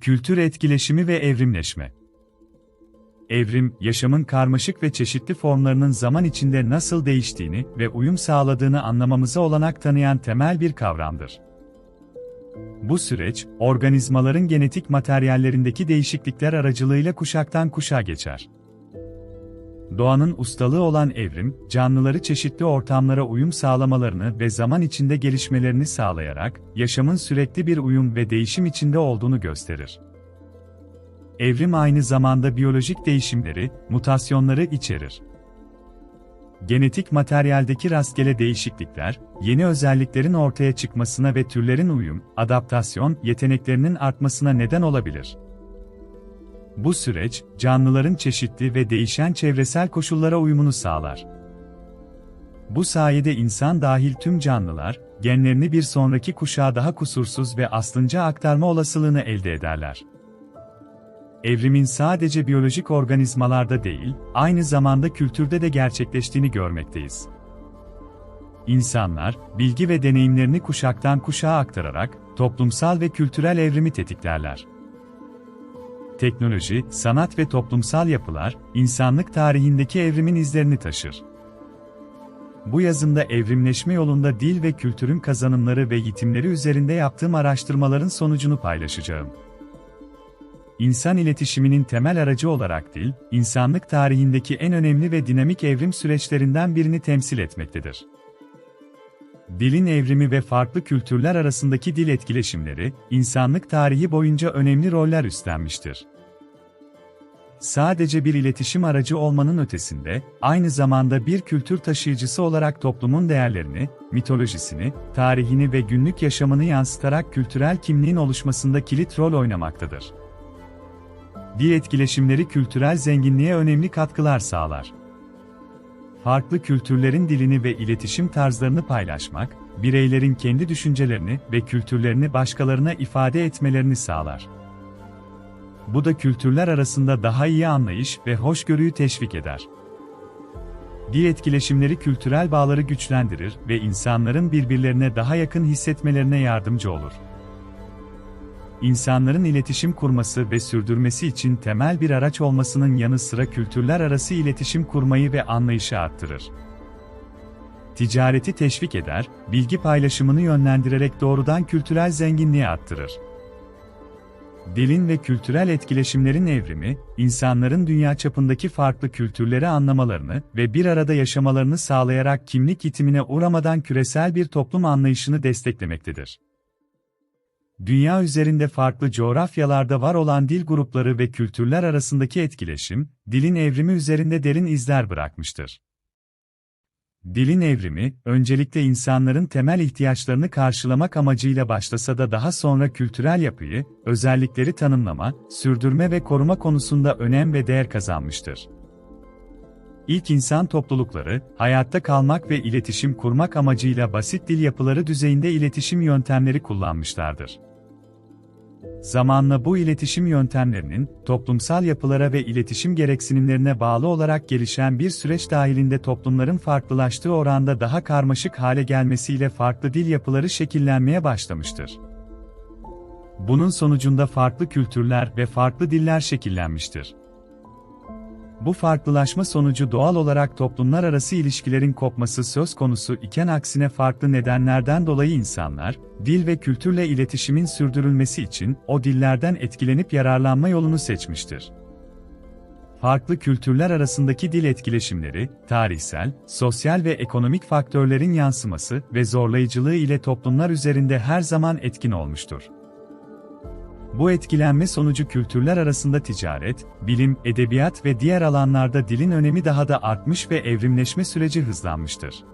Kültür etkileşimi ve evrimleşme. Evrim, yaşamın karmaşık ve çeşitli formlarının zaman içinde nasıl değiştiğini ve uyum sağladığını anlamamıza olanak tanıyan temel bir kavramdır. Bu süreç, organizmaların genetik materyallerindeki değişiklikler aracılığıyla kuşaktan kuşağa geçer. Doğanın ustalığı olan evrim, canlıları çeşitli ortamlara uyum sağlamalarını ve zaman içinde gelişmelerini sağlayarak, yaşamın sürekli bir uyum ve değişim içinde olduğunu gösterir. Evrim aynı zamanda biyolojik değişimleri, mutasyonları içerir. Genetik materyaldeki rastgele değişiklikler, yeni özelliklerin ortaya çıkmasına ve türlerin uyum, adaptasyon yeteneklerinin artmasına neden olabilir. Bu süreç, canlıların çeşitli ve değişen çevresel koşullara uyumunu sağlar. Bu sayede insan dahil tüm canlılar, genlerini bir sonraki kuşağa daha kusursuz ve aslınca aktarma olasılığını elde ederler. Evrimin sadece biyolojik organizmalarda değil, aynı zamanda kültürde de gerçekleştiğini görmekteyiz. İnsanlar, bilgi ve deneyimlerini kuşaktan kuşağa aktararak, toplumsal ve kültürel evrimi tetiklerler teknoloji, sanat ve toplumsal yapılar, insanlık tarihindeki evrimin izlerini taşır. Bu yazımda evrimleşme yolunda dil ve kültürün kazanımları ve yitimleri üzerinde yaptığım araştırmaların sonucunu paylaşacağım. İnsan iletişiminin temel aracı olarak dil, insanlık tarihindeki en önemli ve dinamik evrim süreçlerinden birini temsil etmektedir. Dilin evrimi ve farklı kültürler arasındaki dil etkileşimleri, insanlık tarihi boyunca önemli roller üstlenmiştir. Sadece bir iletişim aracı olmanın ötesinde, aynı zamanda bir kültür taşıyıcısı olarak toplumun değerlerini, mitolojisini, tarihini ve günlük yaşamını yansıtarak kültürel kimliğin oluşmasında kilit rol oynamaktadır. Dil etkileşimleri kültürel zenginliğe önemli katkılar sağlar farklı kültürlerin dilini ve iletişim tarzlarını paylaşmak, bireylerin kendi düşüncelerini ve kültürlerini başkalarına ifade etmelerini sağlar. Bu da kültürler arasında daha iyi anlayış ve hoşgörüyü teşvik eder. Dil etkileşimleri kültürel bağları güçlendirir ve insanların birbirlerine daha yakın hissetmelerine yardımcı olur insanların iletişim kurması ve sürdürmesi için temel bir araç olmasının yanı sıra kültürler arası iletişim kurmayı ve anlayışı arttırır. Ticareti teşvik eder, bilgi paylaşımını yönlendirerek doğrudan kültürel zenginliği arttırır. Dilin ve kültürel etkileşimlerin evrimi, insanların dünya çapındaki farklı kültürleri anlamalarını ve bir arada yaşamalarını sağlayarak kimlik itimine uğramadan küresel bir toplum anlayışını desteklemektedir. Dünya üzerinde farklı coğrafyalarda var olan dil grupları ve kültürler arasındaki etkileşim, dilin evrimi üzerinde derin izler bırakmıştır. Dilin evrimi, öncelikle insanların temel ihtiyaçlarını karşılamak amacıyla başlasa da daha sonra kültürel yapıyı, özellikleri tanımlama, sürdürme ve koruma konusunda önem ve değer kazanmıştır. İlk insan toplulukları, hayatta kalmak ve iletişim kurmak amacıyla basit dil yapıları düzeyinde iletişim yöntemleri kullanmışlardır. Zamanla bu iletişim yöntemlerinin, toplumsal yapılara ve iletişim gereksinimlerine bağlı olarak gelişen bir süreç dahilinde toplumların farklılaştığı oranda daha karmaşık hale gelmesiyle farklı dil yapıları şekillenmeye başlamıştır. Bunun sonucunda farklı kültürler ve farklı diller şekillenmiştir. Bu farklılaşma sonucu doğal olarak toplumlar arası ilişkilerin kopması söz konusu iken aksine farklı nedenlerden dolayı insanlar, dil ve kültürle iletişimin sürdürülmesi için o dillerden etkilenip yararlanma yolunu seçmiştir. Farklı kültürler arasındaki dil etkileşimleri, tarihsel, sosyal ve ekonomik faktörlerin yansıması ve zorlayıcılığı ile toplumlar üzerinde her zaman etkin olmuştur. Bu etkilenme sonucu kültürler arasında ticaret, bilim, edebiyat ve diğer alanlarda dilin önemi daha da artmış ve evrimleşme süreci hızlanmıştır.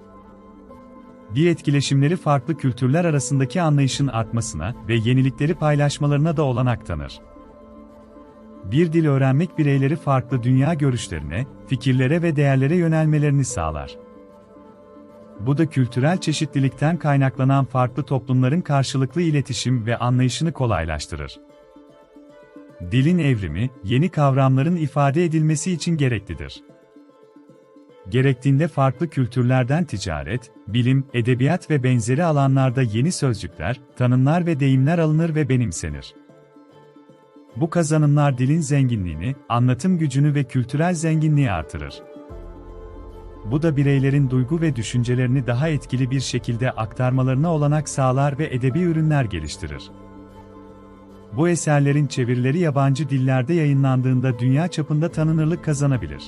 Dil etkileşimleri farklı kültürler arasındaki anlayışın artmasına ve yenilikleri paylaşmalarına da olanak tanır. Bir dil öğrenmek bireyleri farklı dünya görüşlerine, fikirlere ve değerlere yönelmelerini sağlar. Bu da kültürel çeşitlilikten kaynaklanan farklı toplumların karşılıklı iletişim ve anlayışını kolaylaştırır. Dilin evrimi, yeni kavramların ifade edilmesi için gereklidir. Gerektiğinde farklı kültürlerden ticaret, bilim, edebiyat ve benzeri alanlarda yeni sözcükler, tanımlar ve deyimler alınır ve benimsenir. Bu kazanımlar dilin zenginliğini, anlatım gücünü ve kültürel zenginliği artırır. Bu da bireylerin duygu ve düşüncelerini daha etkili bir şekilde aktarmalarına olanak sağlar ve edebi ürünler geliştirir. Bu eserlerin çevirileri yabancı dillerde yayınlandığında dünya çapında tanınırlık kazanabilir.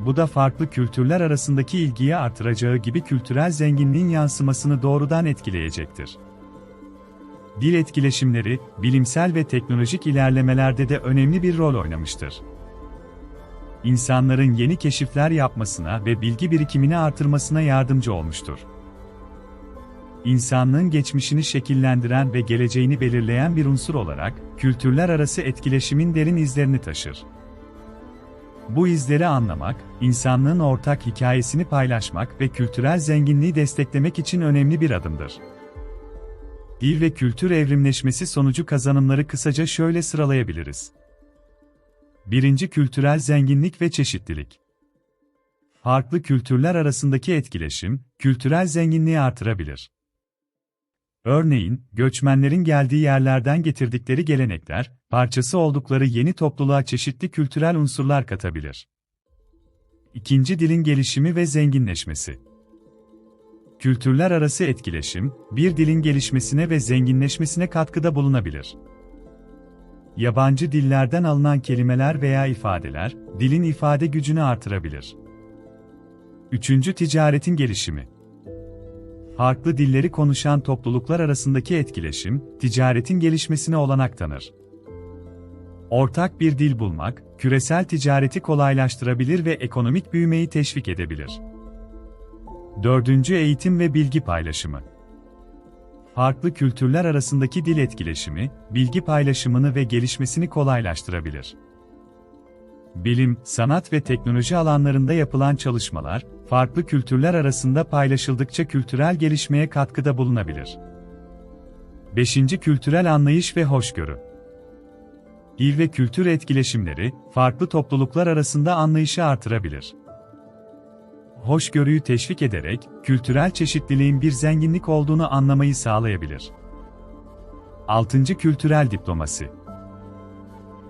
Bu da farklı kültürler arasındaki ilgiyi artıracağı gibi kültürel zenginliğin yansımasını doğrudan etkileyecektir. Dil etkileşimleri, bilimsel ve teknolojik ilerlemelerde de önemli bir rol oynamıştır. İnsanların yeni keşifler yapmasına ve bilgi birikimini artırmasına yardımcı olmuştur. İnsanlığın geçmişini şekillendiren ve geleceğini belirleyen bir unsur olarak, kültürler arası etkileşimin derin izlerini taşır. Bu izleri anlamak, insanlığın ortak hikayesini paylaşmak ve kültürel zenginliği desteklemek için önemli bir adımdır. Dil ve kültür evrimleşmesi sonucu kazanımları kısaca şöyle sıralayabiliriz. 1. Kültürel zenginlik ve çeşitlilik. Farklı kültürler arasındaki etkileşim, kültürel zenginliği artırabilir. Örneğin, göçmenlerin geldiği yerlerden getirdikleri gelenekler, parçası oldukları yeni topluluğa çeşitli kültürel unsurlar katabilir. İkinci dilin gelişimi ve zenginleşmesi. Kültürler arası etkileşim, bir dilin gelişmesine ve zenginleşmesine katkıda bulunabilir. Yabancı dillerden alınan kelimeler veya ifadeler, dilin ifade gücünü artırabilir. Üçüncü ticaretin gelişimi. Farklı dilleri konuşan topluluklar arasındaki etkileşim, ticaretin gelişmesine olanak tanır. Ortak bir dil bulmak, küresel ticareti kolaylaştırabilir ve ekonomik büyümeyi teşvik edebilir. Dördüncü eğitim ve bilgi paylaşımı. Farklı kültürler arasındaki dil etkileşimi, bilgi paylaşımını ve gelişmesini kolaylaştırabilir. Bilim, sanat ve teknoloji alanlarında yapılan çalışmalar, farklı kültürler arasında paylaşıldıkça kültürel gelişmeye katkıda bulunabilir. 5. Kültürel anlayış ve hoşgörü. Dil ve kültür etkileşimleri, farklı topluluklar arasında anlayışı artırabilir. Hoşgörüyü teşvik ederek, kültürel çeşitliliğin bir zenginlik olduğunu anlamayı sağlayabilir. 6. Kültürel diplomasi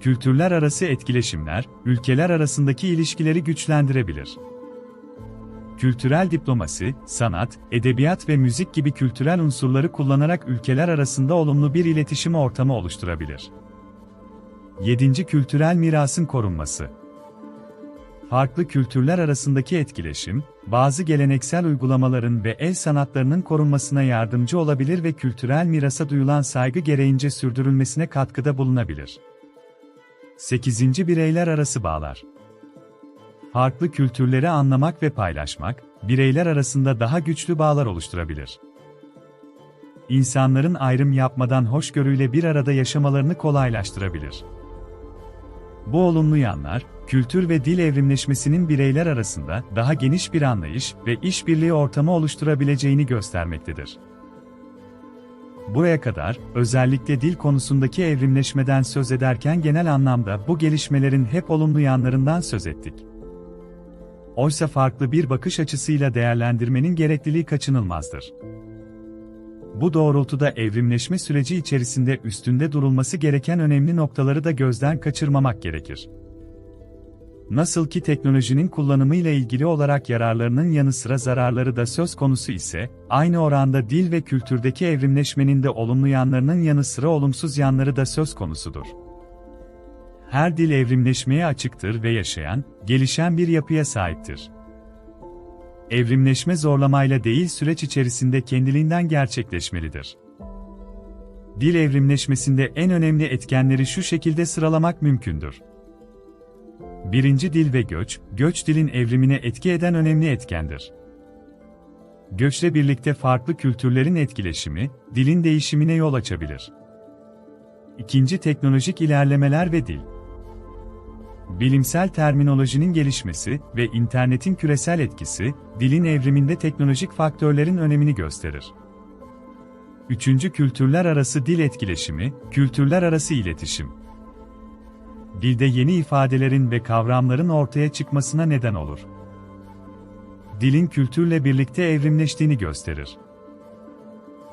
kültürler arası etkileşimler, ülkeler arasındaki ilişkileri güçlendirebilir. Kültürel diplomasi, sanat, edebiyat ve müzik gibi kültürel unsurları kullanarak ülkeler arasında olumlu bir iletişim ortamı oluşturabilir. 7. Kültürel mirasın korunması. Farklı kültürler arasındaki etkileşim, bazı geleneksel uygulamaların ve el sanatlarının korunmasına yardımcı olabilir ve kültürel mirasa duyulan saygı gereğince sürdürülmesine katkıda bulunabilir. 8. Bireyler arası bağlar. Farklı kültürleri anlamak ve paylaşmak, bireyler arasında daha güçlü bağlar oluşturabilir. İnsanların ayrım yapmadan hoşgörüyle bir arada yaşamalarını kolaylaştırabilir. Bu olumlu yanlar, kültür ve dil evrimleşmesinin bireyler arasında daha geniş bir anlayış ve işbirliği ortamı oluşturabileceğini göstermektedir. Buraya kadar, özellikle dil konusundaki evrimleşmeden söz ederken genel anlamda bu gelişmelerin hep olumlu yanlarından söz ettik. Oysa farklı bir bakış açısıyla değerlendirmenin gerekliliği kaçınılmazdır. Bu doğrultuda evrimleşme süreci içerisinde üstünde durulması gereken önemli noktaları da gözden kaçırmamak gerekir. Nasıl ki teknolojinin kullanımıyla ilgili olarak yararlarının yanı sıra zararları da söz konusu ise, aynı oranda dil ve kültürdeki evrimleşmenin de olumlu yanlarının yanı sıra olumsuz yanları da söz konusudur. Her dil evrimleşmeye açıktır ve yaşayan, gelişen bir yapıya sahiptir. Evrimleşme zorlamayla değil süreç içerisinde kendiliğinden gerçekleşmelidir. Dil evrimleşmesinde en önemli etkenleri şu şekilde sıralamak mümkündür. Birinci dil ve göç, göç dilin evrimine etki eden önemli etkendir. Göçle birlikte farklı kültürlerin etkileşimi, dilin değişimine yol açabilir. İkinci teknolojik ilerlemeler ve dil. Bilimsel terminolojinin gelişmesi ve internetin küresel etkisi, dilin evriminde teknolojik faktörlerin önemini gösterir. Üçüncü kültürler arası dil etkileşimi, kültürler arası iletişim dilde yeni ifadelerin ve kavramların ortaya çıkmasına neden olur. Dilin kültürle birlikte evrimleştiğini gösterir.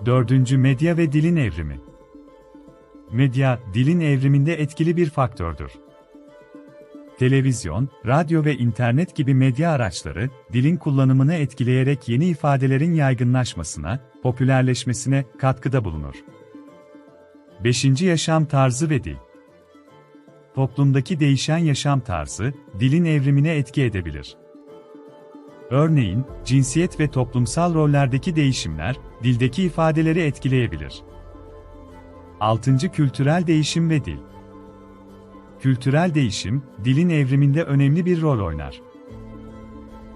Dördüncü medya ve dilin evrimi. medya, dilin evriminde etkili bir faktördür. Televizyon, radyo ve internet gibi medya araçları, dilin kullanımını etkileyerek yeni ifadelerin yaygınlaşmasına, popülerleşmesine katkıda bulunur. 5. Yaşam tarzı ve dil Toplumdaki değişen yaşam tarzı, dilin evrimine etki edebilir. Örneğin, cinsiyet ve toplumsal rollerdeki değişimler, dildeki ifadeleri etkileyebilir. 6. Kültürel değişim ve dil Kültürel değişim, dilin evriminde önemli bir rol oynar.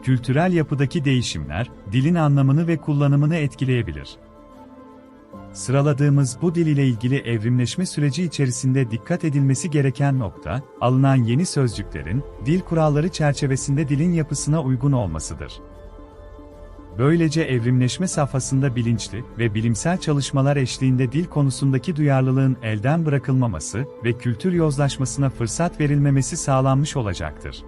Kültürel yapıdaki değişimler, dilin anlamını ve kullanımını etkileyebilir. Sıraladığımız bu dil ile ilgili evrimleşme süreci içerisinde dikkat edilmesi gereken nokta, alınan yeni sözcüklerin, dil kuralları çerçevesinde dilin yapısına uygun olmasıdır. Böylece evrimleşme safhasında bilinçli ve bilimsel çalışmalar eşliğinde dil konusundaki duyarlılığın elden bırakılmaması ve kültür yozlaşmasına fırsat verilmemesi sağlanmış olacaktır.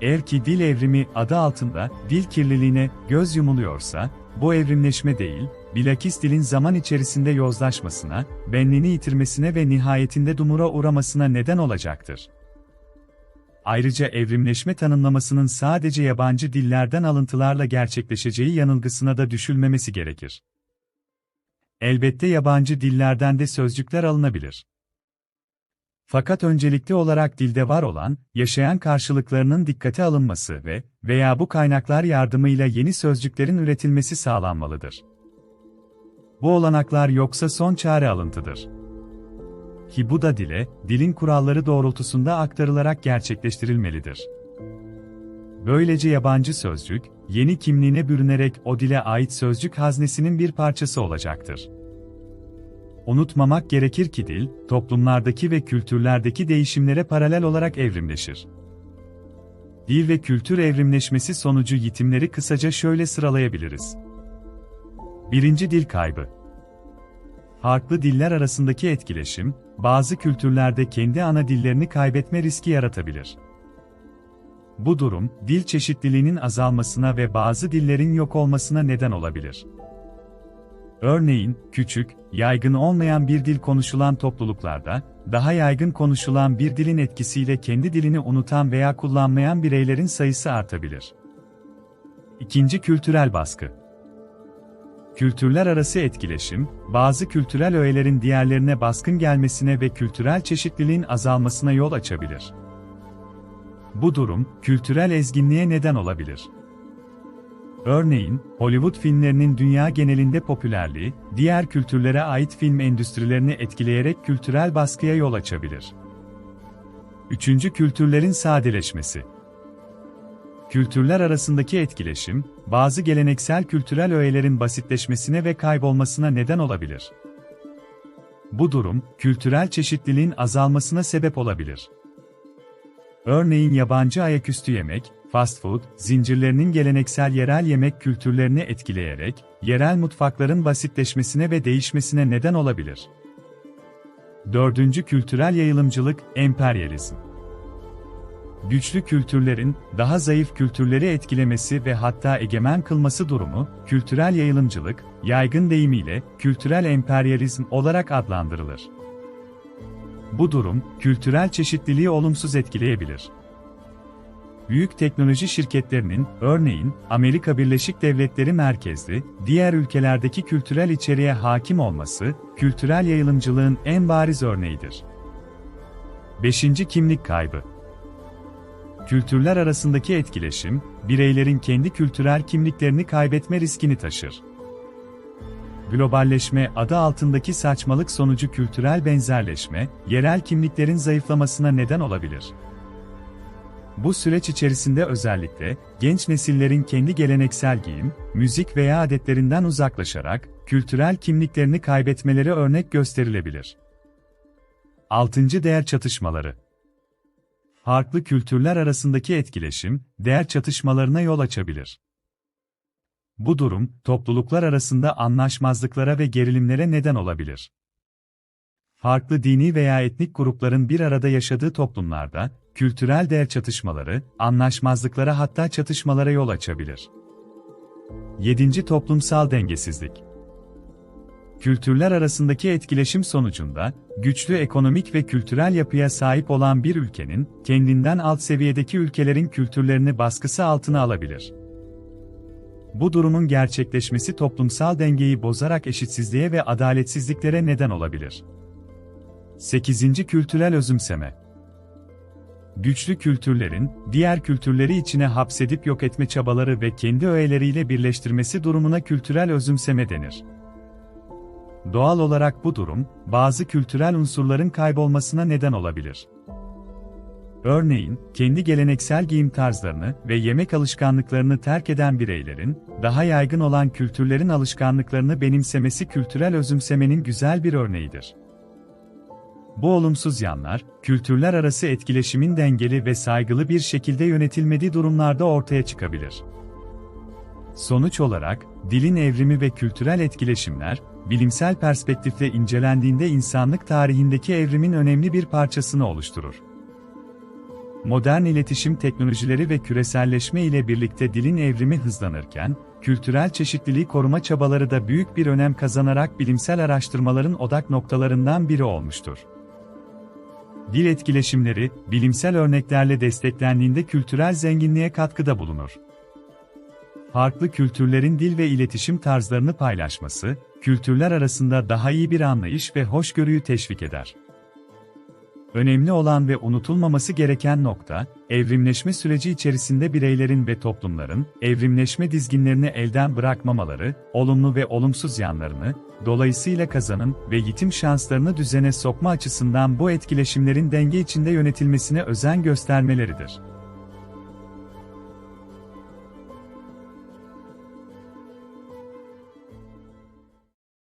Eğer ki dil evrimi adı altında dil kirliliğine göz yumuluyorsa, bu evrimleşme değil, bilakis dilin zaman içerisinde yozlaşmasına, benliğini yitirmesine ve nihayetinde dumura uğramasına neden olacaktır. Ayrıca evrimleşme tanımlamasının sadece yabancı dillerden alıntılarla gerçekleşeceği yanılgısına da düşülmemesi gerekir. Elbette yabancı dillerden de sözcükler alınabilir. Fakat öncelikli olarak dilde var olan, yaşayan karşılıklarının dikkate alınması ve veya bu kaynaklar yardımıyla yeni sözcüklerin üretilmesi sağlanmalıdır. Bu olanaklar yoksa son çare alıntıdır. Ki bu da dile, dilin kuralları doğrultusunda aktarılarak gerçekleştirilmelidir. Böylece yabancı sözcük, yeni kimliğine bürünerek o dile ait sözcük haznesinin bir parçası olacaktır. Unutmamak gerekir ki dil, toplumlardaki ve kültürlerdeki değişimlere paralel olarak evrimleşir. Dil ve kültür evrimleşmesi sonucu yitimleri kısaca şöyle sıralayabiliriz. Birinci dil kaybı. Farklı diller arasındaki etkileşim, bazı kültürlerde kendi ana dillerini kaybetme riski yaratabilir. Bu durum, dil çeşitliliğinin azalmasına ve bazı dillerin yok olmasına neden olabilir. Örneğin, küçük, yaygın olmayan bir dil konuşulan topluluklarda, daha yaygın konuşulan bir dilin etkisiyle kendi dilini unutan veya kullanmayan bireylerin sayısı artabilir. İkinci kültürel baskı. Kültürler arası etkileşim, bazı kültürel öğelerin diğerlerine baskın gelmesine ve kültürel çeşitliliğin azalmasına yol açabilir. Bu durum, kültürel ezginliğe neden olabilir. Örneğin, Hollywood filmlerinin dünya genelinde popülerliği, diğer kültürlere ait film endüstrilerini etkileyerek kültürel baskıya yol açabilir. Üçüncü kültürlerin sadeleşmesi. Kültürler arasındaki etkileşim, bazı geleneksel kültürel öğelerin basitleşmesine ve kaybolmasına neden olabilir. Bu durum, kültürel çeşitliliğin azalmasına sebep olabilir. Örneğin yabancı ayaküstü yemek, fast food, zincirlerinin geleneksel yerel yemek kültürlerini etkileyerek, yerel mutfakların basitleşmesine ve değişmesine neden olabilir. Dördüncü kültürel yayılımcılık, emperyalizm. Güçlü kültürlerin, daha zayıf kültürleri etkilemesi ve hatta egemen kılması durumu, kültürel yayılımcılık, yaygın deyimiyle, kültürel emperyalizm olarak adlandırılır. Bu durum, kültürel çeşitliliği olumsuz etkileyebilir büyük teknoloji şirketlerinin, örneğin Amerika Birleşik Devletleri merkezli, diğer ülkelerdeki kültürel içeriğe hakim olması, kültürel yayılımcılığın en bariz örneğidir. 5. Kimlik kaybı Kültürler arasındaki etkileşim, bireylerin kendi kültürel kimliklerini kaybetme riskini taşır. Globalleşme adı altındaki saçmalık sonucu kültürel benzerleşme, yerel kimliklerin zayıflamasına neden olabilir. Bu süreç içerisinde özellikle genç nesillerin kendi geleneksel giyim, müzik veya adetlerinden uzaklaşarak kültürel kimliklerini kaybetmeleri örnek gösterilebilir. 6. Değer çatışmaları Farklı kültürler arasındaki etkileşim, değer çatışmalarına yol açabilir. Bu durum, topluluklar arasında anlaşmazlıklara ve gerilimlere neden olabilir. Farklı dini veya etnik grupların bir arada yaşadığı toplumlarda, kültürel değer çatışmaları, anlaşmazlıklara hatta çatışmalara yol açabilir. 7. Toplumsal dengesizlik kültürler arasındaki etkileşim sonucunda, güçlü ekonomik ve kültürel yapıya sahip olan bir ülkenin, kendinden alt seviyedeki ülkelerin kültürlerini baskısı altına alabilir. Bu durumun gerçekleşmesi toplumsal dengeyi bozarak eşitsizliğe ve adaletsizliklere neden olabilir. 8. Kültürel özümseme Güçlü kültürlerin, diğer kültürleri içine hapsedip yok etme çabaları ve kendi öğeleriyle birleştirmesi durumuna kültürel özümseme denir. Doğal olarak bu durum, bazı kültürel unsurların kaybolmasına neden olabilir. Örneğin, kendi geleneksel giyim tarzlarını ve yemek alışkanlıklarını terk eden bireylerin, daha yaygın olan kültürlerin alışkanlıklarını benimsemesi kültürel özümsemenin güzel bir örneğidir. Bu olumsuz yanlar, kültürler arası etkileşimin dengeli ve saygılı bir şekilde yönetilmediği durumlarda ortaya çıkabilir. Sonuç olarak, dilin evrimi ve kültürel etkileşimler, bilimsel perspektifle incelendiğinde insanlık tarihindeki evrimin önemli bir parçasını oluşturur. Modern iletişim teknolojileri ve küreselleşme ile birlikte dilin evrimi hızlanırken, kültürel çeşitliliği koruma çabaları da büyük bir önem kazanarak bilimsel araştırmaların odak noktalarından biri olmuştur. Dil etkileşimleri, bilimsel örneklerle desteklendiğinde kültürel zenginliğe katkıda bulunur. Farklı kültürlerin dil ve iletişim tarzlarını paylaşması, kültürler arasında daha iyi bir anlayış ve hoşgörüyü teşvik eder. Önemli olan ve unutulmaması gereken nokta, evrimleşme süreci içerisinde bireylerin ve toplumların, evrimleşme dizginlerini elden bırakmamaları, olumlu ve olumsuz yanlarını, dolayısıyla kazanım ve yitim şanslarını düzene sokma açısından bu etkileşimlerin denge içinde yönetilmesine özen göstermeleridir.